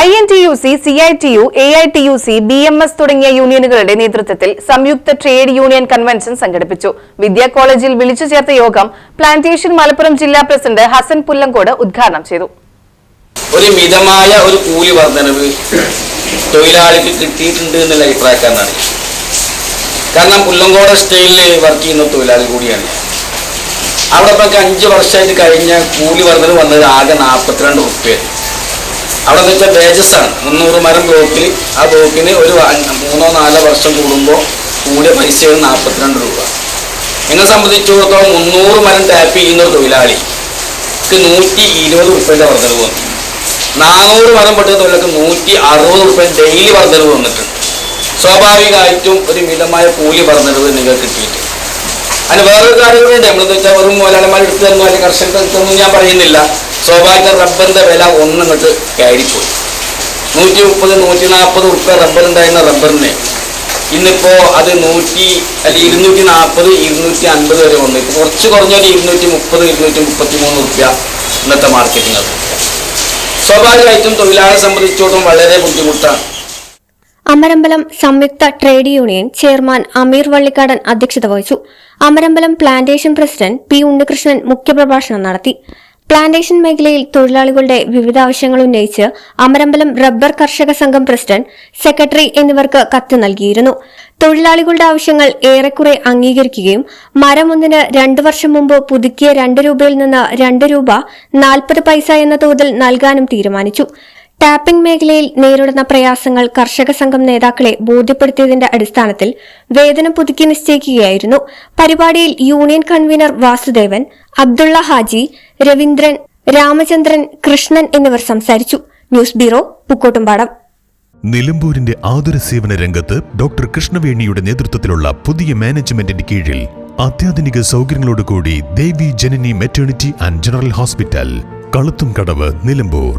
I N T U C C I T U A I T U C B M S തുടങ്ങിയ യൂണിയനുകളുടെ നേതൃത്വത്തിൽ സംയുക്ത trade union convention സംഘടിപ്പിച്ചു. വിദ്യാ കോളേജിൽ വിളിച്ചു ചേർത്ത യോഗം പ്ലാന്റേഷൻ മലപ്പുറം ജില്ലാ പ്രസിഡന്റ് ഹസൻ പുല്ലങ്കോട് ഉദ്ഘാടനം ചെയ്തു. ഒരു മിതമായ ഒരു കൂലി വർധനവ് തൊഴിലാളിക്ക് കിട്ടിയിട്ടുണ്ട് എന്നുള്ള അഭിപ്രായക്കാരനാണ്. കാരണം പുല്ലങ്കോട് സ്റ്റൈലിൽ വർക്ക് ചെയ്യുന്ന തൊഴിലാളി കൂടിയാണ്. അവിടെ അഞ്ച് വർഷമായിട്ട് കഴിഞ്ഞ കൂലി വർധന വന്നത് ആകെ നാൽപ്പത്തിരണ്ട് റുപ്യാണ് അവിടെ വെച്ച വെച്ചാൽ വേജസ് ആണ് മുന്നൂറ് മരം ബ്ലോക്കിൽ ആ ബ്ലോക്കിന് ഒരു മൂന്നോ നാലോ വർഷം കൂടുമ്പോൾ കൂടിയ പൈസയാണ് നാൽപ്പത്തിരണ്ട് രൂപ. എന്നെ സംബന്ധിച്ചിടത്തോളം മുന്നൂറ് മരം ടാപ്പ് ചെയ്യുന്ന ഒരു തൊഴിലാളിക്ക് നൂറ്റി ഇരുപത് റുപ്യന്റെ വർധനവ് വന്നു. നാനൂറ് മരം പെട്ടുന്ന തൊഴിലാളിക്ക് നൂറ്റി അറുപത് റുപ്യ ഡെയിലി വർധനവ് വന്നിട്ടുണ്ട്. സ്വാഭാവികമായിട്ടും ഒരു മിതമായ കൂലി വർധനവ് നിങ്ങൾക്ക് കിട്ടിയിട്ട് അതിന് വേറൊരു കാര്യങ്ങളുണ്ട്. നമ്മളെന്ന് വെച്ചാൽ വെറും മൂലാലന്മാർ എടുത്തു തന്നു അല്ലെങ്കിൽ കർഷകർ എടുത്തൊന്നും ഞാൻ പറയുന്നില്ല. സ്വാഭാവിക റബ്ബറിന്റെ വില ഒന്നിങ്ങോട്ട് കയറിപ്പോയി. നൂറ്റി മുപ്പത് നൂറ്റി നാൽപ്പത് ഉറുപ്പ റബ്ബർ ഉണ്ടായിരുന്ന റബ്ബറിന്. ഇന്നിപ്പോ അത് നൂറ്റി അല്ല ഇരുന്നൂറ്റി നാൽപ്പത് ഇരുന്നൂറ്റി അൻപത് വരെ വന്നു. ഇപ്പൊ കുറച്ച് കുറഞ്ഞൊരു ഇരുന്നൂറ്റി മുപ്പത് ഇരുന്നൂറ്റി മുപ്പത്തി മൂന്ന് റുപ്യ ഇന്നത്തെ മാർക്കറ്റിംഗ് സ്വാഭാവികമായിട്ടും തൊഴിലാളിയെ സംബന്ധിച്ചിടത്തോളം വളരെ ബുദ്ധിമുട്ടാണ്. അമരമ്പലം സംയുക്ത trade union chairman Ameer Vallikkadan അധ്യക്ഷത വഹിച്ചു. Amarambalam plantation president P Unnikrishnan മുഖ്യപ്രഭാഷണം നടത്തി. പ്ലാന്റേഷൻ മേഖലയിൽ തൊഴിലാളികളുടെ വിവിധ ആവശ്യങ്ങൾ ഉന്നയിച്ച് അമരമ്പലം റബ്ബർ കർഷക സംഘം പ്രസിഡന്റ് സെക്രട്ടറി എന്നിവർക്ക് കത്ത് നൽകിയിരുന്നു. തൊഴിലാളികളുടെ ആവശ്യങ്ങൾ ഏറെക്കുറെ അംഗീകരിക്കുകയും മരമൊന്നിന് രണ്ടു വർഷം മുമ്പ് പുതുക്കിയ രണ്ട് രൂപയിൽ നിന്ന് രണ്ട് രൂപ നാൽപ്പത് പൈസ എന്ന തോതിൽ നൽകാനും തീരുമാനിച്ചു. ടാപ്പിംഗ് മേഖലയിൽ നേരിടുന്ന പ്രയാസങ്ങൾ കർഷക സംഘം നേതാക്കളെ ബോധ്യപ്പെടുത്തിയതിന്റെ അടിസ്ഥാനത്തിൽ വേതനം പുതുക്കി നിശ്ചയിക്കുകയായിരുന്നു. പരിപാടിയിൽ യൂണിയൻ കൺവീനർ വാസുദേവൻ അബ്ദുള്ള ഹാജി രവീന്ദ്രൻ രാമചന്ദ്രൻ കൃഷ്ണൻ എന്നിവർ സംസാരിച്ചു. News bureau Pookkottumpadam. നിലമ്പൂരിന്റെ ആതുര സേവന രംഗത്ത് ഡോക്ടർ കൃഷ്ണവേണിയുടെ നേതൃത്വത്തിലുള്ള പുതിയ മാനേജ്മെന്റിന്റെ കീഴിൽ അത്യാധുനിക സൗകര്യങ്ങളോടുകൂടി Devi Janani maternity and general hospital Kaluthum Kadavu Nilambur.